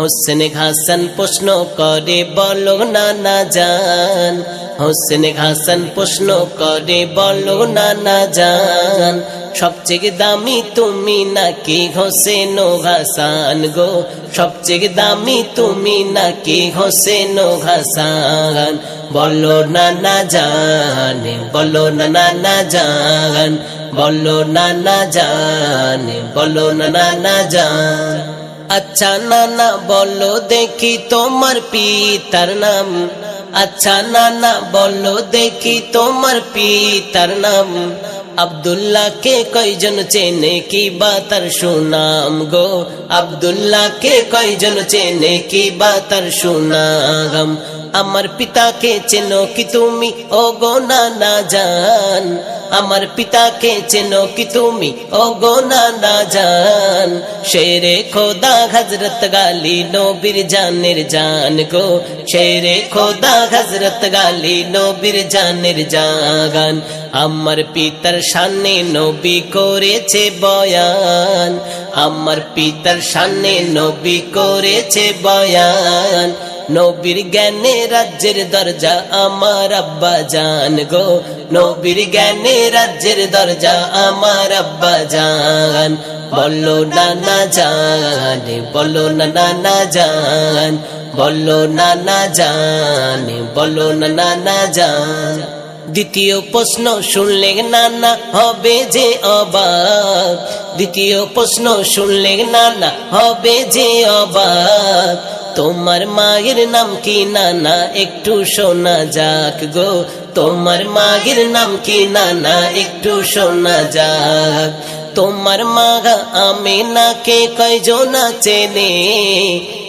হোসেন হাসান প্রশ্ন করে, বলো না না জান। হোসেন হাসান প্রশ্ন করে, বলো না না জান। সবচেয়ে দামি তুমি নাকি হোসেন হাসান গো? সবচেয়ে দামি তুমি নাকি হোসেন হাসান। বলো না না জান, বলো না না না জান। বলো না না জান, বলো না না না জান। আচ্ছা নানা, বলো দেখি তোমার পিতার নাম। আচ্ছা নানা, বলো দেখি তোমার পিতার নাম। আব্দুল্লাহ কে কয়জন চেনে কি বা তার সুনাম গো? আব্দুল্লাহ কে কয়জন চেনে কি বা তার সুনাম? আমার পিতাকে চেনো কি তুমি? ও গো না জান। আমার পিতাকে চেনো কি তুমি? ও গো না জান। শেরে খোদা হজরত গালি নবীর জানের জান গো। শেরে খোদা হজরত গালি নবীর জানের জাগান। আমার পিতার সামনে নবী করেছে বয়ান। আমার পিতার সামনে নবী করেছে বয়ান। নবীর জ্ঞানে রাজ্যের দরজা আমার আব্বা জান গো। নবীর জ্ঞানে রাজ্যের দরজা আমার আব্বা জান। বলো না না জান বলো না না না জান বলো না না জান বলো না না না জান। দ্বিতীয় প্রশ্ন শুনলে নানা হবে যে অবাক। দ্বিতীয় প্রশ্ন শুনলে নানা হবে যে অবাক। তোমার মায়ের নাম কি নানা? একটু শোনা যাক গো। তোমার মায়ের নাম কি নানা? একটু শোনা যাক। তোমার মাগা আমি নাকে কয়জনা চেনে?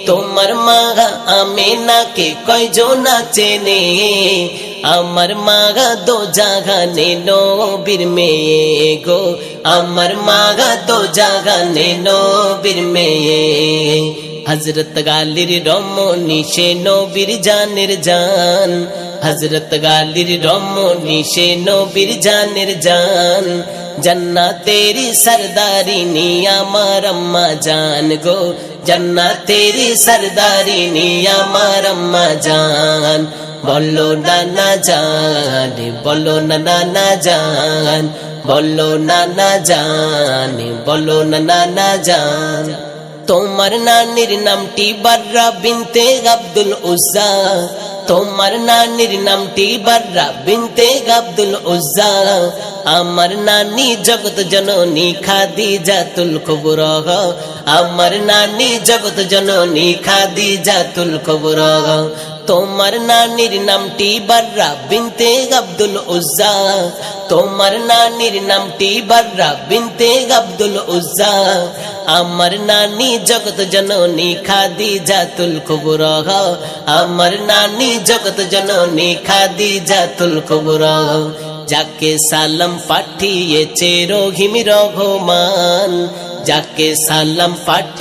তোমার মাগা আমি নাকে কয়জনা চেনে? আমার মাগা দো জাগানে নবীর মেয়ে গো। আমার মাগা দো জাগানে নবীর মেয়ে। হজরত গালির রমনি সে নবীর জানের জান। হজরত গালির রমনি সে নবীর জানের জান। জন্না তেরি সরদারি নি আমার আম্মা জান গো। জন্না তেরি সরদারি নি আমার আম্মা জান। বলো না না জান বলো না না না জান বলো না না জান বলো না না না জান। তোমার নানির নামটি বার্রা বিনতে আব্দুল উজ্জা। তোমার নানির নামটি বার্রা বিনতে আব্দুল উজ্জা। আমার নানি জগত জননী খাদি জাতুল কবর। আমার নানি জগত জননী খাদি জাতুল কবর। তোমার নানির নামটি বার্রা বিনতে আব্দুল উজ্জা। তোমার নানির নামটি বার্রা বিনতে আব্দুল উজ্জা। আমার নানি জগত জননী খাদি জাতুল কবুর। আমার নানি জগত জননী খাদি জাতুল কবুর। যাকে সালাম পাঠিয়েছে রহিম রঘমান যাকে সালাম পাঠি